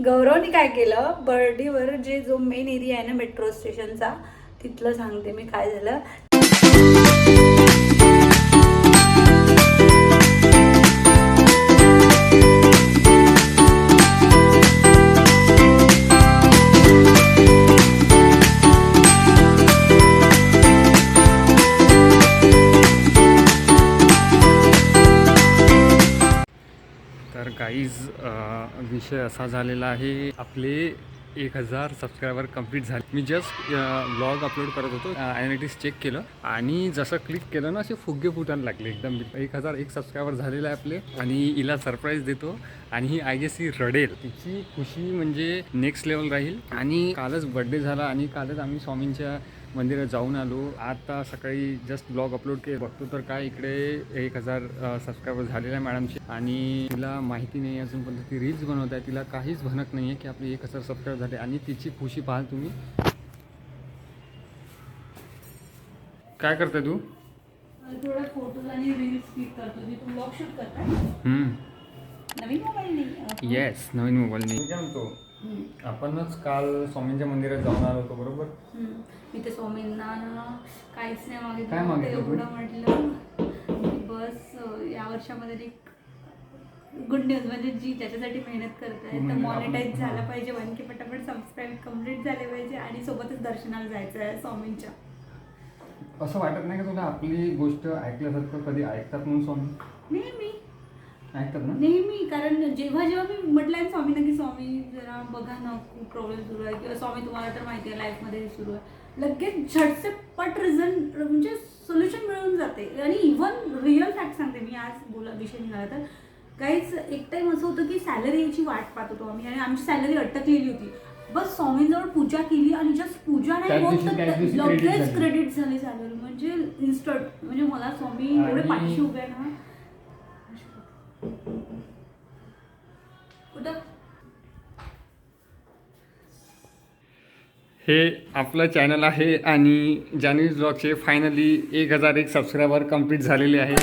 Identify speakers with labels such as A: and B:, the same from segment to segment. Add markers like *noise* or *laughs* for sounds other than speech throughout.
A: गौरवने काय केलं? बर्डीवर जे जो मेन एरिया आहे ना मेट्रो स्टेशनचा तिथलं सांगते मी काय झालं.
B: इज uh, विषय असा झालेला आहे आपले एक हजार सबस्क्रायबर कंप्लीट झाले. मी जस्ट ब्लॉग अपलोड करत होतो uh, अॅनालिटिक्स चेक केलं आणि जसं क्लिक केलं ना असे फुगे फुटायला लागले एकदम. एक हजार एक सबस्क्रायबर झालेले आहे आपले आणि हिला सरप्राईज देतो. आणि ही आय गेस ही रडेल. तिची खुशी म्हणजे नेक्स्ट लेवल राहील. आणि कालच बड्डे झाला आणि कालच आम्ही स्वामींच्या मंदिरात जाऊन आलो. आता सकाळी जस्ट ब्लॉग अपलोड केलं. बघतो तर काय इकडे एक हजार सबस्क्रायबर झालेले आहे मॅडमचे आणि तिला माहिती नाही अजून पण ती रील्स बनवत आहे. तिला काहीच भनक नाही आहे की आपले एक हजार सबस्क्राईब झाले. आणि तिची खुशी पाहाल तुम्ही. काय करते तू?
A: थोडे फोटोज आणि रील्स क्लिक करतो. मी तू ब्लॉग शूट करता
B: हम्म.
A: नवीन मोबाईल नाही.
B: येस नवीन मोबाईल नाही. आपणच काल स्वामींच्या मंदिरात जाऊन आलो होतो बरोबर.
A: मी ते स्वामींना काहीच नाही मागितलं
B: काय मागितलं?
A: एवढं म्हटलं. की बस या वर्षामध्ये एक गुड न्यूज म्हणजे जी त्याच्यासाठी मेहनत करत आहे तर
B: म्हणजे
A: मॉनिटाईज
B: आपण-
A: झालं पाहिजे वन की पटापट सबस्क्राईब कंप्लीट झाले पाहिजे आणि सोबतच दर्शनाला जायचं आहे स्वामींच्या.
B: असं वाटत नाही का तुला आपली गोष्ट ऐकल्यासारखं कधी ऐकतात म्हणून स्वामी?
A: नेहमी
B: ऐकतात ना?
A: नेहमी कारण जेव्हा जेव्हा मी म्हटलं स्वामींना की स्वामी जरा बघा ना खूप प्रॉब्लेम सुरू आहे. किंवा स्वामी तुम्हाला तर माहिती आहे लाईफमध्ये सुरू आहे. लगेच झटसे पट रिझल्ट म्हणजे सोल्युशन मिळून जाते. आणि इव्हन रिअल फॅक्ट सांगते मी आज बोला विषय निघाला तर. काहीच एक टाइम असं होतं की सॅलरी याची वाट पाहत होतो आम्ही. आणि आमची सॅलरी अटकलेली होती. बस स्वामींजवळ पूजा केली आणि जस्ट पूजा नाही होत तर लगेच. क्रेडिट झाली. सॅलरी म्हणजे इन्स्टंट म्हणजे मला स्वामी एवढे पाठीशी उभे ना
B: हे आपलं चॅनल आहे आणि जान्हवी ब्लॉगचे फायनली एक हजार एक सबस्क्रायबर कंप्लीट झालेले आहे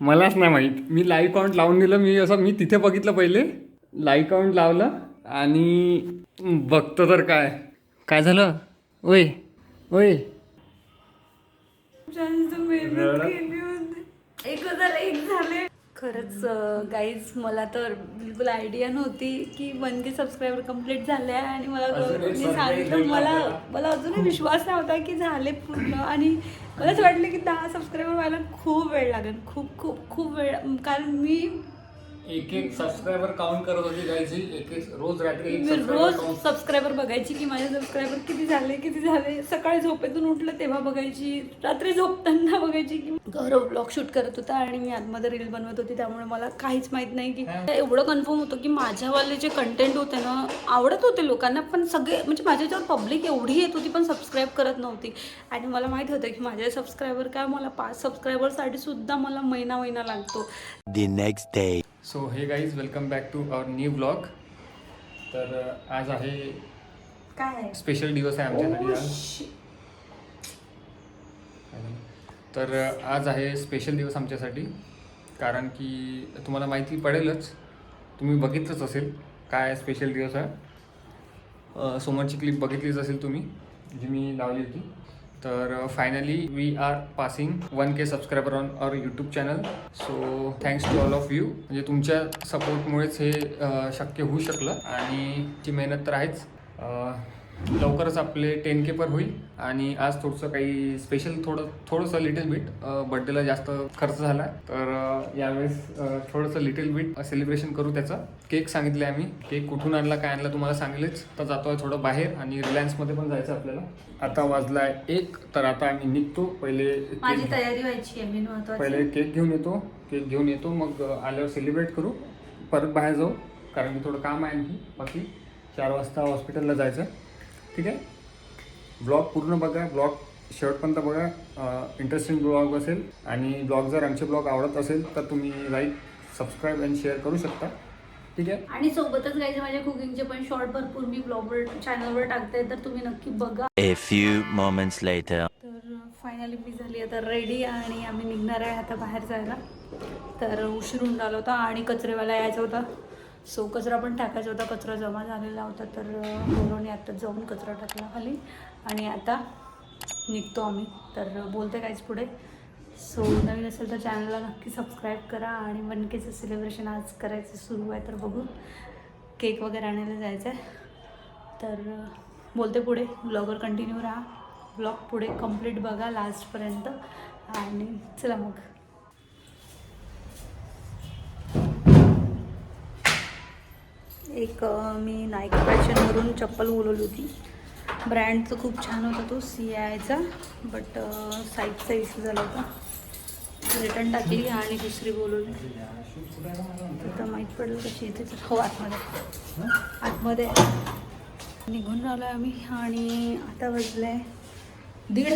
B: मलाच नाही माहीत. मी लाईव्ह काउंट लावून दिलं मी असं मी तिथे बघितलं पहिले. लाईव्ह काउंट लावलं आणि बघतो तर काय. काय झालं? ओय ओय.
A: एक हजार एक झाले. खरंच गाईज मला तर बिलकुल आयडिया नव्हती की वन के सबस्क्रायबर कंप्लीट झाले आहे आणि मला
B: surprise
A: सांगितलं मला. मला अजूनही विश्वास नव्हता की झाले पूर्ण आणि मलाच वाटलं की दहा सबस्क्रायबर व्हायला खूप वेळ लागेल खूप खूप खूप वेळ कारण मी
B: एक एक सबस्क्रायबर काउंट करत होती जायची एक एक रोज रात्री एक
A: मी
B: subscriber
A: रोज
B: count.
A: सबस्क्रायबर बघायची की माझे सबस्क्रायबर किती झाले किती झाले? सकाळी झोपेतून उठलं तेव्हा बघायची. रात्री झोपताना बघायची की गौरव ब्लॉग शूट करत होता आणि मी आतमध्ये रील बनवत होती. त्यामुळे मला काहीच माहीत नाही की एवढं कन्फर्म होतं की माझ्यावाले जे कंटेंट होते ना आवडत होते लोकांना पण सगळे म्हणजे माझ्या याच्यावर पब्लिक एवढी येत होती पण सबस्क्राईब करत नव्हती. आणि मला माहीत होतं की माझे सबस्क्रायबर काय मला पाच सबस्क्रायबरसाठी सुद्धा मला महिना महिना लागतो.
C: The next day.
B: So hey guys welcome back to our new blog तर अ, आज आहे
A: काय
B: स्पेशल दिवस आहे आमच्यासाठी आज. तर अ, आज आहे स्पेशल दिवस आमच्यासाठी. कारण की तुम्हाला माहिती पडेलच तुम्ही बघितलंच असेल काय स्पेशल दिवस आहे अ, समोरची क्लिप बघितलीच असेल तुम्ही जी मी लावली होती. तर finally we are passing one K subscriber on our YouTube channel so thanks to all of you म्हणजे तुमच्या सपोर्टमुळेच हे uh, शक्य होऊ शकलं आणि ती मेहनत तर आहेच. Uh, लवकरच आपले टेन के पर होईल आणि आज थोडंसं काही स्पेशल थोडं थोडंसं लिटिल बिट बड्डेला जास्त खर्च झाला. तर यावेळेस थोडंसं लिटिल बिट सेलिब्रेशन करू त्याचं. केक सांगितले आम्ही. केक कुठून आणला काय आणला तुम्हाला सांगितलेच तर जातो आहे थोडं बाहेर आणि रिलायन्समध्ये पण जायचं आपल्याला. आता वाजला एक तर आता आम्ही निघतो. पहिले
A: माझी तयारी व्हायची आहे. मेन महत्वाची
B: पहिले केक घेऊन येतो. केक घेऊन येतो. मग आल्यावर सेलिब्रेट करू. परत बाहेर जाऊ. कारण की थोडं काम आहे आणखी बाकी चार वाजता हॉस्पिटलला जायचं. ठीक आहे? ब्लॉग पूर्ण बघा ब्लॉग शेवटपर्यंत बघा इंटरेस्टिंग ब्लॉग असेल. आणि ब्लॉग जर आमचे ब्लॉग आवडत असेल तर तुम्ही लाईक सबस्क्राईब आणि शेअर करू शकता. ठीक आहे?
A: आणि सोबतच काही माझ्या कुकिंगचे पण शॉर्ट भरपूर मी ब्लॉगवर चॅनलवर टाकते तर तुम्ही नक्की बघा.
C: A few moments later.
A: तर फायनली मी झाली आता रेडी आणि आम्ही निघणार आहे आता बाहेर जायला. तर उशीर होऊन आला होता आणि कचरेवाला यायचा होता. सो कचरा पण टाकायचा होता. कचरा जमा झालेला होता तर गौरवने आत्ताच जाऊन कचरा टाकला खाली. आणि आता निघतो आम्ही. तर बोलते काहीच पुढे. सो नवीन असेल तर चॅनलला नक्की सबस्क्राईब करा आणि वन केचं सेलिब्रेशन आज करायचं सुरू आहे तर बघू. केक वगैरे आणायला जायचं आहे. तर बोलते पुढे. ब्लॉगर कंटिन्यू राहा. ब्लॉग पुढे कंप्लीट बघा लास्टपर्यंत आणि चला मग. एक मी नाईक फॅशनवरून चप्पल बोलवली होती. ब्रँडचं खूप छान होता तो सी आयचा बट साईजचा इश्यू झाला होता. रिटर्न टाकली आणि दुसरी बोलवली. आता माहीत पडलं कशी येते तर. हो आतमध्ये. आतमध्ये. निघून राहिलो आहे आम्ही आणि आता वाजलं आहे दीड.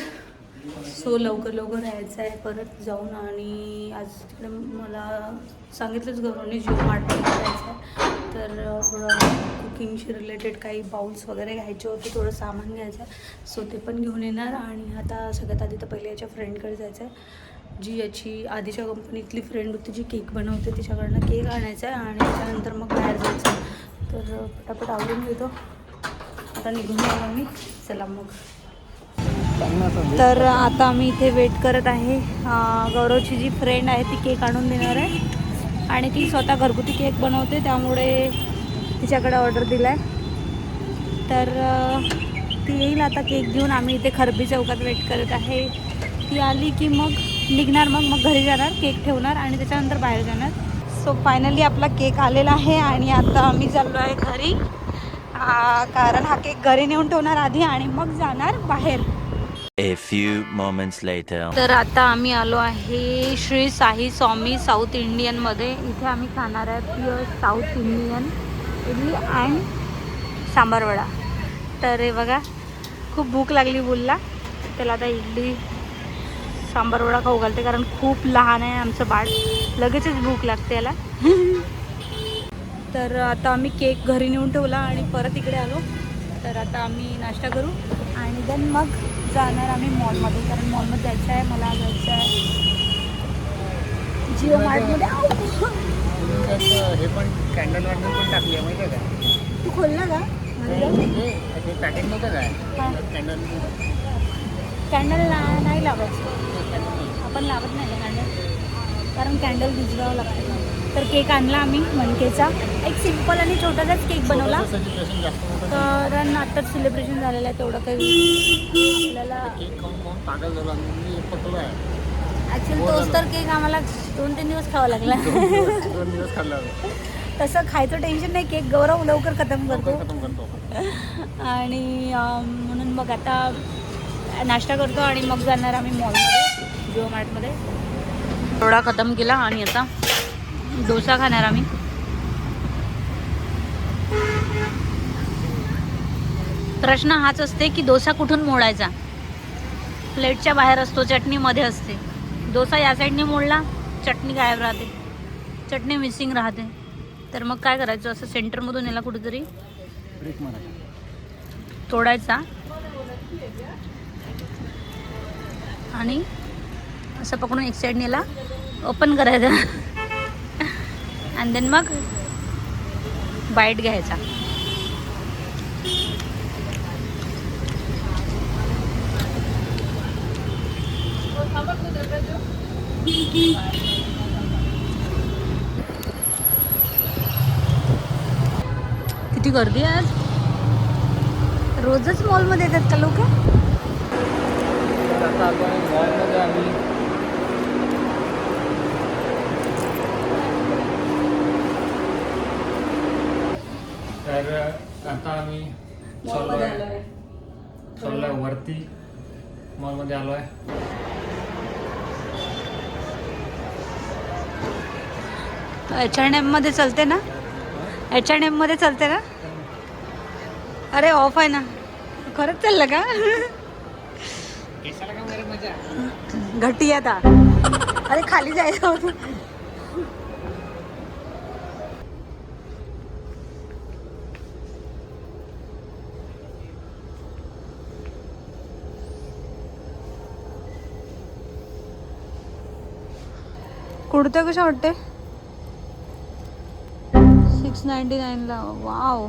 A: सो लवकर लवकर यायचं आहे परत जाऊन आणि आज तिकडे मला सांगितलंच घरून जिओ मार्ट जायचं आहे तर थोडं कुकिंगशी रिलेटेड काही बाउल्स वगैरे घ्यायचे होते थोडं सामान घ्यायचं आहे. सो ते पण घेऊन येणार आणि आता सगळ्यात आधी तर पहिले याच्या फ्रेंडकडे जायचं आहे. जी याची आधीच्या कंपनीतली फ्रेंड होती जी केक बनवते तिच्याकडनं केक आणायचा आहे आणि त्याच्यानंतर मग बाहेर जायचं आहे. तर पटापट आवडून घेतो. आता निघून जाऊ आम्ही. चला मग. तर आता आम्ही इथे वेट करत आहे. गौरवची जी फ्रेंड आहे ती केक आणून देणार आहे. आणि ती स्वतः घरगुती केक बनवते त्यामुळे तिच्याकडे ऑर्डर दिला आहे तर ती येईल आता केक घेऊन. आम्ही इथे खरबी चौकात वेट करत आहे. ती आली की मग निघणार मग मग घरी जाणार केक ठेवणार आणि त्याच्यानंतर बाहेर जाणार. सो फायनली आपला केक आलेला आहे आणि आता आम्ही चाललो आहे घरी. कारण हा केक घरी नेऊन ठेवणार आधी आणि मग जाणार बाहेर.
C: A few moments later.
A: तर आता आम्ही आलो आहे श्री साई स्वामी साऊथ इंडियनमध्ये इथे आम्ही खाणार आहे pure south Indian idli and sambar vada तर हे बघा खूप भूक लागली बोलला. त्याला आता इडली सांबार वडा खाऊ घालते कारण खूप लहान आहे आमचं बाळ. लगेचच भूक लागते याला. *laughs* तर आता आम्ही केक घरी नेऊन ठेवला आणि परत इकडे आलो. तर आता आम्ही नाश्ता करू. आणि देन मग जाणार आम्ही मॉलमध्ये कारण मॉलमध्ये जायचं आहे मला जायचं आहे. जिओ मार्टमध्ये!
B: हे पण कॅन्डल वॅन्डल पण टाकली आहे माहिती आहे का?
A: तू खोलला का?
B: पॅकेट नव्हतं काय. कॅन्डल
A: कॅन्डल ला- नाही लावायचं. आपण लावत नाही कॅन्डल कारण कॅन्डल भिजवावं लागतं. तर केक आणला आम्ही मनकेचा एक सिंपल आणि छोटासाच केक बनवला. कारण आत्ताच सेलिब्रेशन झालेलं आहे तेवढं काही आपल्याला ॲक्च्युली तोच तर केक आम्हाला दोन तीन दिवस खावा लागला.
B: दोन दिवस खाल्ला
A: तसं खायचं टेन्शन नाही केक गौरव लवकर खतम करतो. आणि म्हणून मग आता नाश्ता करतो आणि मग जाणार आम्ही मॉलमध्ये जिओ मार्टमध्ये थोडा खतम केला आणि आता डोसा खाणार आम्ही. प्रश्न हाच असते की डोसा कुठून मोडायचा? प्लेटच्या बाहेर असतो चटणी मध्ये असते. डोसा या साईडने मोडला चटणी गायब राहते. चटणी मिसिंग राहते. तर मग काय करायचं? असं सेंटरमधून याला कुठेतरी
B: ब्रेक मारा
A: तोडायचा. आणि असं पकडून एक साईडने याला ओपन करायचं. आणि देन मग बाईट घ्यायचा. किती गर्दी आहे आज? रोजच मॉलमध्ये येतात का लोक?
B: आता आपण मॉलमध्ये आम्ही तर आता आम्ही चाललो आहे चाललो आहे वरती. मॉलमध्ये आलो आहे
A: एच अँड एममध्ये चलते ना? एच अँड एममध्ये चलते ना? अरे ऑफ आहे ना. खरंच चाललं का? घटी आता. अरे खाली जायचं कुर्ते कशा वाटते सिक्स नाईन्टी नाईनला वाव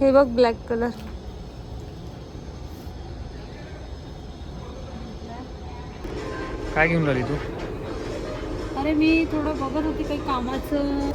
A: हे बघ ब्लॅक कलर
B: काय घेऊन राहिली तू?
A: अरे मी थोडं बघत होती काही कामाचं.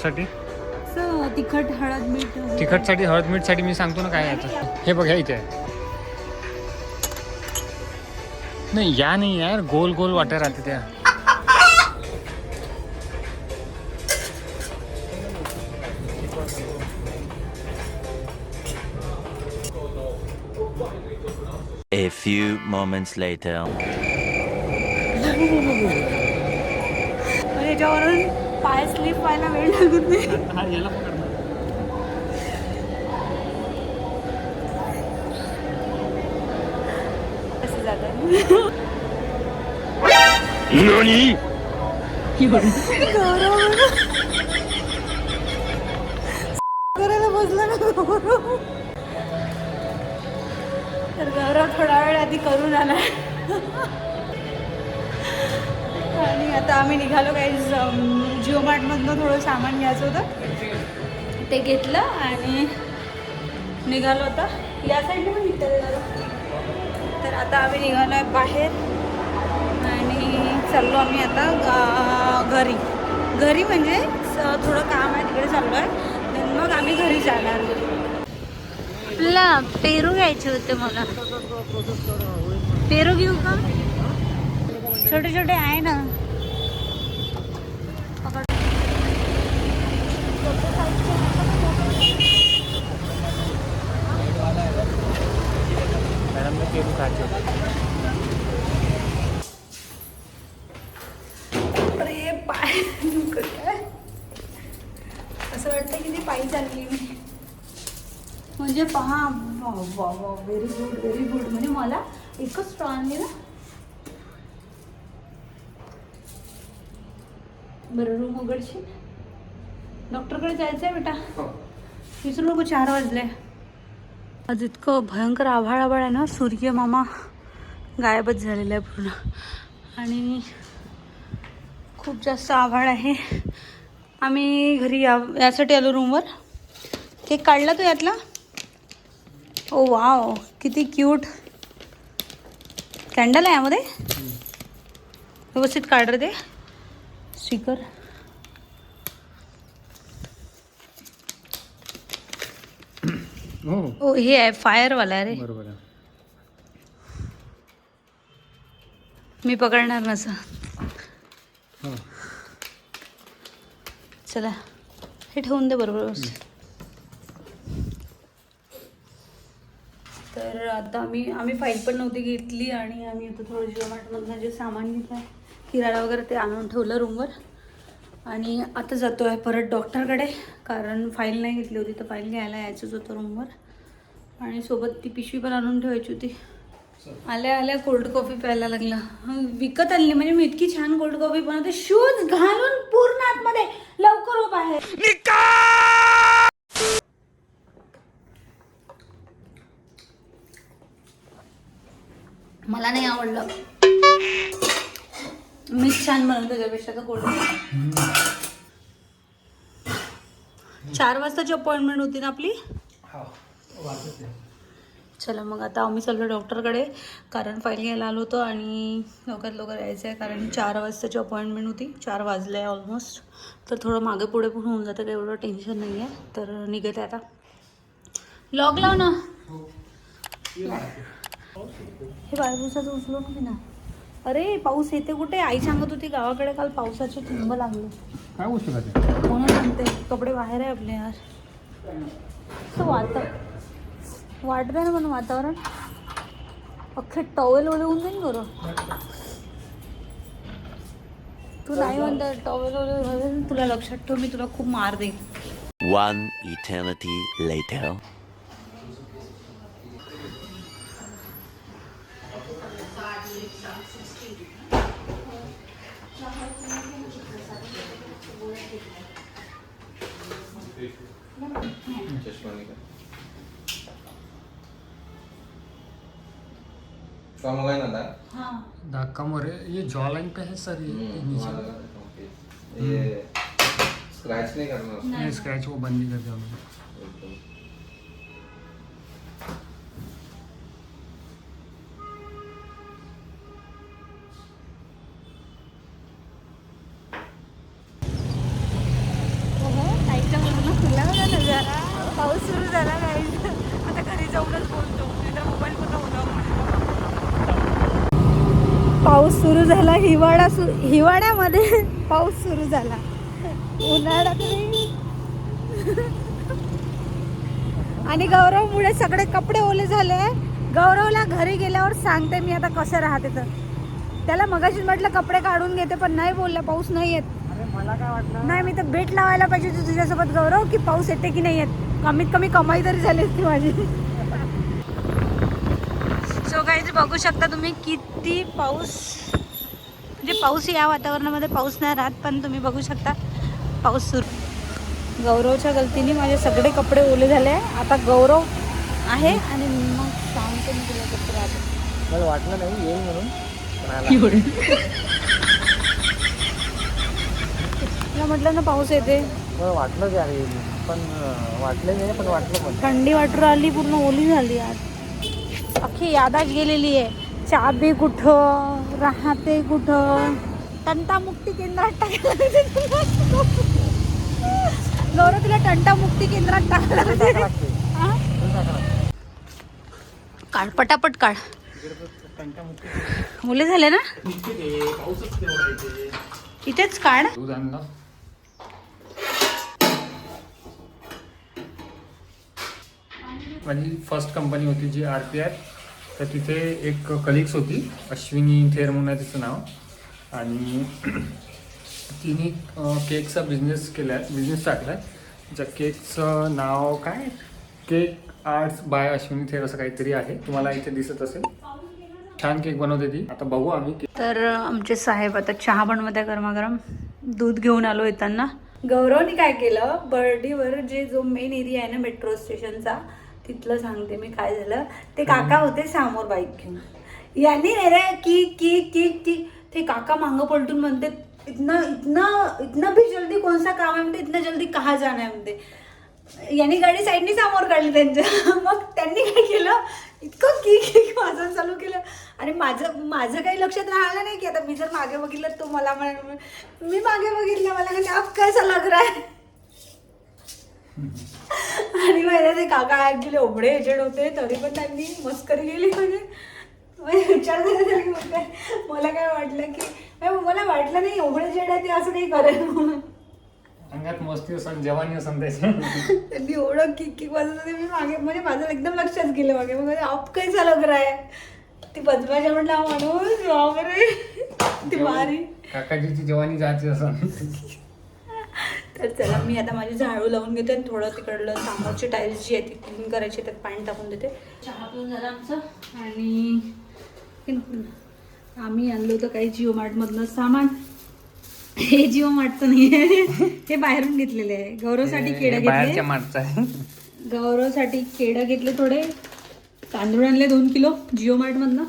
B: कशासाठी
A: असं तिखट हळद मीठ.
B: तिखटसाठी हळद मीठसाठी मी सांगतो ना काय यायचं हे बघ इथे आहे. नाही या नाही यार. गोल गोल वाट्या राहते त्या.
C: A few moments later.
A: याच्यावरून पाय स्लिप व्हायला वेळ लागत नाही. असं जातात करायला *laughs* बसला ना गौरव. तर गौरव थोडा वेळ आधी करून आला. आता आम्ही निघालो काही जिओ मार्टमधनं थोडं सामान घ्यायचं होतं. ते घेतलं आणि निघालो आता. या साईडने पण निघतात तर आता आम्ही निघालो आहे बाहेर आणि चाललो आम्ही आता घरी. घरी म्हणजे थोडं काम आहे तिकडे चाललो आहे मग आम्ही घरी जाणार. आपला पेरू घ्यायचे होते मला. पेरू घेऊ का? छोटे छोटे आहे ना.
B: मॅडमने पेरू खायचे
A: अरे पाय. असं वाटतं की ती पायी चालली मी. म्हणजे पहा वा वा व्हेरी गुड व्हेरी गुड म्हणजे मला एकच स्ट्रॉ आणली ना. बरं रूम उघडशील? डॉक्टरकडे जायचं आहे बेटा. विसरू नको चार वाजले. आज इतकं भयंकर आभाळ आभाळ आहे ना सूर्य मामा गायबच झालेला आहे पूर्ण. आणि खूप जास्त आभाळ आहे. आम्ही घरी या यासाठी आलो रूमवर. केक काढला तो यातला? ओ वाव किती क्यूट. कॅन्डल आहे यामध्ये? व्यवस्थित काढ रे ते. स्टिकर.
B: हो.
A: ओ हे आहे फायरवाला आहे रे.
B: बरोबर आहे.
A: मी पकडणार नसं
B: हो.
A: चला हे ठेवून दे बरोबर व्यवस्थित. तर आता आम्ही आम्ही फाईल पण नव्हती घेतली आणि आम्ही आता थोडं जिओ मार्टमधनं जे सामान घेतलं आहे किराणा वगैरे ते आणून ठेवलं रूमवर आणि आता जातो आहे परत डॉक्टरकडे कारण फाईल नाही घेतली होती तर फाईल घ्यायला यायचंच होतं रूमवर आणि सोबत ती पिशवी पण आणून ठेवायची होती. आल्या आल्या कोल्ड कॉफी प्यायला लागला. विकत आणली म्हणजे मी इतकी छान कोल्ड कॉफी बनवते. शूज घालून पूर्ण आतमध्ये लवकर हो बाहेर मला नाही आवडलं. मीच छान बनवतो त्याच्यापेक्षा तर कोल्ड चार वाजताची अपॉइंटमेंट होती ना आपली? चला मग आता आम्ही चाललो डॉक्टरकडे कारण फाईल घ्यायला आलो होतो आणि लवकरात लवकर यायचं आहे कारण चार वाजताची अपॉइंटमेंट होती. चार वाजले आहे ऑलमोस्ट तर थोडं मागे पुढे पण होऊन जातं काही एवढं टेन्शन नाही आहे तर निघत आहे आता. लॉग लाव ना. हे. बाळबुसाचं उचलो की ना. अरे पाऊस येते कुठे? आई सांगत होती गावाकडे काल पावसाचे थेंब लागले.
B: काय गोष्ट करते
A: म्हणून सांगते? कपडे बाहेर आहे आपले यार. असं वाता वाटत आहे ना पण वातावरण. अख्खे टॉवेल ओले होऊन जाईल बरं. तू नाही म्हणता टॉवेल तुला लक्षात ठेव मी तुला खूप मार देईन.
C: One eternity later.
D: कम हो गया ना दाग?
A: हाँ।
B: दाग कम हो रहे ये जॉ लाइन पे है सर ये ये नीचे।
D: ये स्क्रैच नहीं करना
B: नहीं। स्क्रैच वो बंद नहीं कर दिया मैंने
A: सुरू झाला. उन्हाळा तरी आणि गौरवमुळे सगळे कपडे ओले झाले. गौरवला घरी गेल्यावर सांगते मी आता कसं राहते तर. त्याला मगाशी म्हटलं कपडे काढून घेते पण नाही बोलला पाऊस नाही येत. नाही मी तर बेट लावायला पाहिजे होती तुझ्यासोबत गौरव की पाऊस येते की नाही येत? कमीत कमी कमाई तरी झाली असती माझी. सो काही बघू शकता तुम्ही किती पाऊस पाऊस या वातावरणामध्ये पाऊस नाही राहत पण तुम्ही बघू शकता पाऊस सुरू. गौरवच्या गलतीने माझे सगळे कपडे ओले झाले आता गौरव आहे आणि मग सांगते मी तुला कसं राहते
B: मला वाटलं नाही येईल म्हणून.
A: तुला म्हटलं ना पाऊस येते.
B: मला वाटलं की पण वाटलं नाही पण वाटलं पण.
A: थंडी वाटू राहिली पूर्ण ओली झाली आज. अख्खी यादाच गेलेली आहे. चाबी कुठं? राहते कुठं? तंटामुक्ती केंद्रात टाकायला गौरव तुला तंटामुक्ती केंद्रात टाकायला हा? काढ पटापट काढ. मुले झाले ना? इथेच काढ.
B: माझी फर्स्ट कंपनी होती जी आर पी आर तर तिथे एक कलिग्स होती अश्विनी थेर म्हणून आहे तिचं नाव. आणि *clears throat* तिने केकचा बिझनेस केला आहे बिझनेस टाकला आहे ज्या केकचं नाव काय? केक आर्ट्स बाय अश्विनी थेर असं काहीतरी आहे. तुम्हाला इथे दिसत असेल. छान केक बनवते ती. आता बघू आम्ही
A: तर आमचे साहेब आता चहा बनवत्या गरमागरम दूध घेऊन आलो येताना. गौरवने काय केलं? बर्डीवर जे जो मेन एरिया आहे ना मेट्रो स्टेशनचा तिथलं सांगते मी काय झालं. ते काका होते समोर बाईक घेऊन. यांनी नाही रे की की की की. ते काका मागं पलटून म्हणते इतना इतना इतना भी जल्दी कौन सा काम आहे? म्हणते इतना जल्दी कहा जाना आहे? म्हणते. यांनी गाडी साईडनी समोर काढली त्यांच्या. *laughs* मग त्यांनी काय केलं? इतकं की की वाजवून चालू केलं. आणि माझं माझं काही लक्षात राहिलं नाही की आता मी जर मागे बघितलं तो मला म्हण मी मागे बघितलं मला म्हणजे आप कैसा लग रहा है आणि माझ्या ते काका ऍक्च्युली ओबडे एजंट होते तरी पण त्यांनी मस्करी केली म्हणजे. म्हणजे विचार होते मला काय वाटलं की म्हणजे मला वाटलं नाही एवढे एजंट आहे ते असं काही करेल म्हणून.
B: अंगात मस्ती असं जवानी असं त्याच्या
A: त्यांनी एवढं किक किक वाजत मी मागे म्हणजे माझं एकदम लक्षात गेलं मागे. मग आप लग रहा है ती बदमाशा म्हटलं हा माणूस बापरे. ती मारी.
B: काकाजीची जवानी जायची असं
A: तर चला मी आता माझी झाडू लावून घेते आणि थोडं तिकडलं समोरची टाईल्स जी आहे ती क्लीन करायची त्यात पाणी टाकून देते. चहा पिऊन झालं आमचं. आणि आम्ही आणलं होतं काही जिओ मार्टमधनं सामान. हे जिओ मार्टचं नाही आहे. हे बाहेरून घेतलेले आहे. गौरवसाठी केडं
B: बाहेरच्या
A: घेतले
B: आहे.
A: गौरवसाठी केडं घेतले थोडे. तांदूळ आणले दोन किलो जिओ मार्टमधनं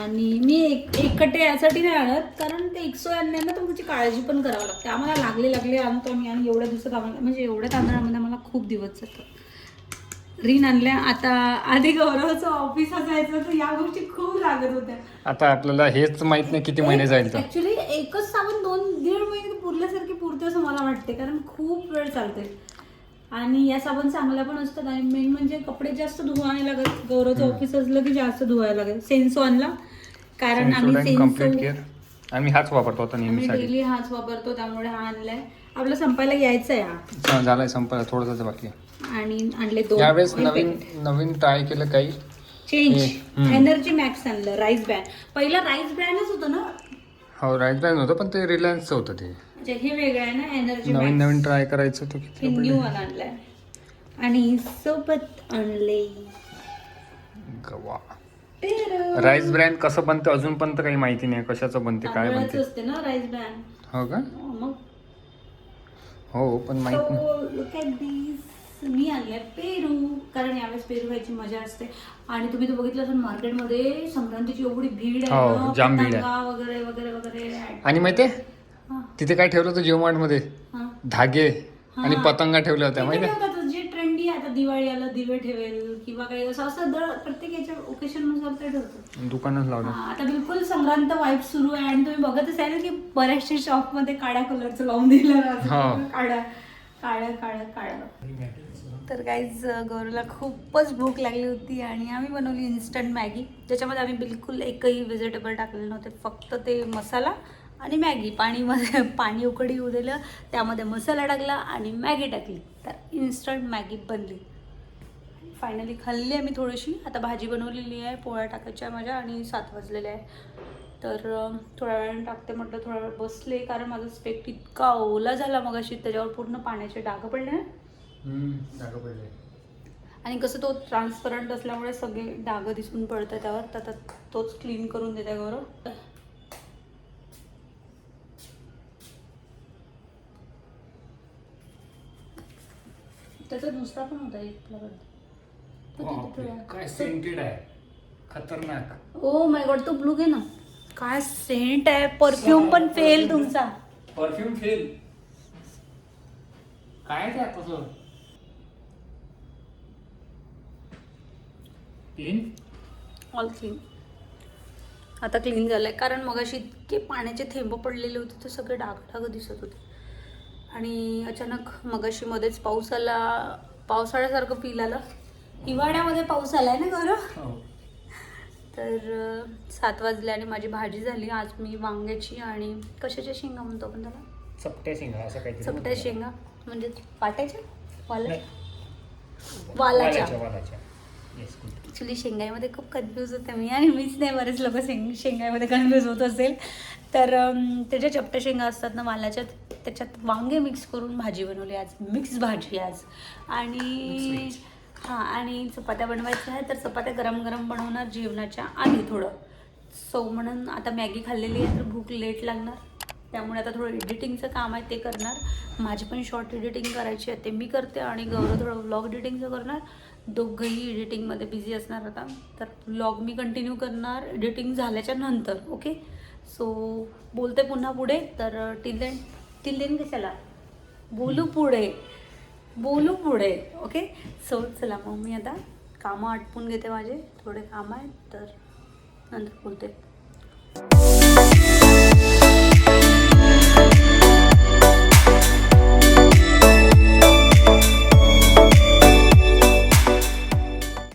A: आणि मी एक एकटे यासाठी नाही आणत कारण ते एकसो आणले ना तर त्याची काळजी पण करावं लागते. आम्हाला लागले लागले आणतो आम्ही आणि एवढ्या दिवसात आम्हाला म्हणजे एवढ्या तांदळामध्ये आम्हाला खूप दिवस जातो रीन आणल्या. आता आधी गौरवचं ऑफिस असायचं तर या गोष्टी खूप लागत होत्या.
B: आता आपल्याला हेच माहीत नाही किती महिने जाईल
A: ऍक्च्युली एकच साबण दोन दीड महिने पुरल्यासारखे पुरते असं मला वाटते कारण खूप वेळ चालते. आणि या साबण चांगल्या पण असतात आणि मेन म्हणजे कपडे जास्त धुवा नाही लागत. गौरवचं ऑफिस असलं की जास्त धुवायला लागेल सेन्सो आणला. कारण आम्ही कंप्लीट
B: केअर आम्ही हाच वापरतो आता नेहमीसाठी
A: डेली हाच वापरतो त्यामुळे हा आणलाय. आपलं संपायला यायचं आहे हा.
B: हा, झालाय संपला थोडंसं बाकी आहे.
A: आणि आणले दोन.
B: यावेळेस नवीन. नवीन ट्राय केलं काही?
A: चेंज
B: हम्म.
A: एनर्जी मॅक्स आणलं राईस ब्रँड पहिला राईस ब्रँडच होतं ना?
B: हो राईस ब्रँड होतं पण ते रिलायन्सचं होतं ते.
A: म्हणजे हे वेगळं आहे ना एनर्जी
B: नवीन नवीन ट्राय करायचं होतं
A: हे
B: किती
A: न्यू वन आणलंय. आणि सोबत आणले
B: गवा. राईस ब्रँड कसं बनतं अजून पण तर काही माहिती नाही. कशाचं बनते काय
A: तांदळाचं
B: बनते?
A: असते ना राईस ब्रँड
B: हो का?
A: मग.
B: हो पण माहीत नाही.
A: So, look at this. मी आणले पेरू कारण यावेळेस पेरू खायची मजा असते. आणि तुम्ही तर बघितलं असेल मार्केटमध्ये संक्रांतीची एवढी भीड आहे
B: हो,
A: ना,
B: जाम भीड आहे.
A: पतंगा वगैरे वगैरे वगैरे.
B: आणि माहितीये
A: हा,
B: तिथे काय ठेवलं होतं जिओ मध्ये
A: हा.
B: धागे आणि
A: हा.
B: पतंगा ठेवल्या होत्या
A: ते
B: माहितीये
A: ठेवतात, जे ट्रेंडी आहे आता दिवाळी आला दिवे ठेवेल किंवा काही असं असं दर प्रत्येक याच्या ओकेशननुसार ते ठेवतात
B: दुकानच लावलं
A: हा, आता बिलकुल संक्रांत वाईट सुरू आहे आणि तुम्ही बघत असाल की बऱ्याचशा शॉपमध्ये काळ्या कलरचं लावून दिलं राहतं.
B: हो.
A: काळ्या काळ्या काळ्या काळ्या तर काहीच गौरवला खूपच भूक लागली होती आणि आम्ही बनवली इन्स्टंट मॅगी ज्याच्यामध्ये आम्ही बिलकुल एकही व्हेजिटेबल टाकलेले नव्हते फक्त ते मसाला आणि मॅगी. पाणीमध्ये पाणी *laughs* उकडी येऊ दिलं त्यामध्ये मसाला टाकला आणि मॅगी टाकली. तर इन्स्टंट मॅगी बनली. फायनली खाल्ली आम्ही थोडीशी. आता भाजी बनवलेली आहे पोळ्या टाकायच्या माझ्या आणि सात वाजलेले आहे. तर थोड्या वेळाने टाकते म्हटलं थोडा वेळ बसले कारण माझा स्पेक्ट इतका ओला झाला मग अशी त्याच्यावर पूर्ण पाण्याचे डाग पडले ना. आणि कसं तो ट्रान्सपरंट असल्यामुळे सगळे डाग दिसून पडतात त्यावर. तर आता तोच क्लीन करून देते गौरव. त्याचा दुसरा पण होता एक फ्लेवर.
B: काय सेंटेड आहे. खतरनाक.
A: ओ माय गॉड तो ब्लू घे ना. काय सेंट आहे. परफ्यूम पण फेल तुमचा.
B: परफ्यूम फेल काय ते क्लीन
A: ऑल क्लीन आता क्लीन झालंय. कारण मग अशी इतके पाण्याचे थेंब पडलेले होते ते सगळे डाग डाग दिसत होते. आणि अचानक मगाशी मध्येच पाऊस आला पावसाळ्यासारखं फील आलं. हिवाळ्यामध्ये पाऊस आलाय ना गौरव?
B: हो.
A: तर सात वाजले आणि माझी भाजी झाली. आज मी वांग्याची आणि कशाच्या शेंगा म्हणतो आपण त्याला?
B: चपट्या शेंगा असं काहीतरी
A: चपट्या शेंगा. म्हणजे वाटायच्या? वाला. वालाच्या. ॲक्च्युली शेंगाईमध्ये खूप कन्फ्यूज होते मी आणि मीच नाही बरेच लोक शेंग शेंगाईमध्ये कन्फ्यूज होत असेल. तर त्याच्या चपट्या शेंगा असतात ना वालाच्या त्याच्यात वांगे मिक्स करून भाजी बनवली. आज मिक्स भाजी आज. आणि हां आणि चपात्या बनवायच्या आहे तर चपात्या गरम गरम बनवणार जेवणाच्या आधी थोडं. सो म्हणून आता मॅगी खाल्लेली आहे तर भूक लेट लागणार. त्यामुळे आता थोडं एडिटिंगचं काम आहे ते करणार. माझी पण शॉर्ट एडिटिंग करायची आहे ते मी करते आणि गौरव थोडं व्लॉग एडिटिंगचं करणार. दोघंही एडिटिंगमध्ये बिझी असणार आता. तर व्लॉग मी कंटिन्यू करणार एडिटिंग झाल्याच्यानंतर ओके सो बोलते पुन्हा पुढे. तर टिल देन टिल देन कशाला? बोलू पुढे. बोलू पुढे ओके सो चला मग मी आता कामं आटपून घेते माझे. थोडे कामं आहेत तर नंतर बोलते.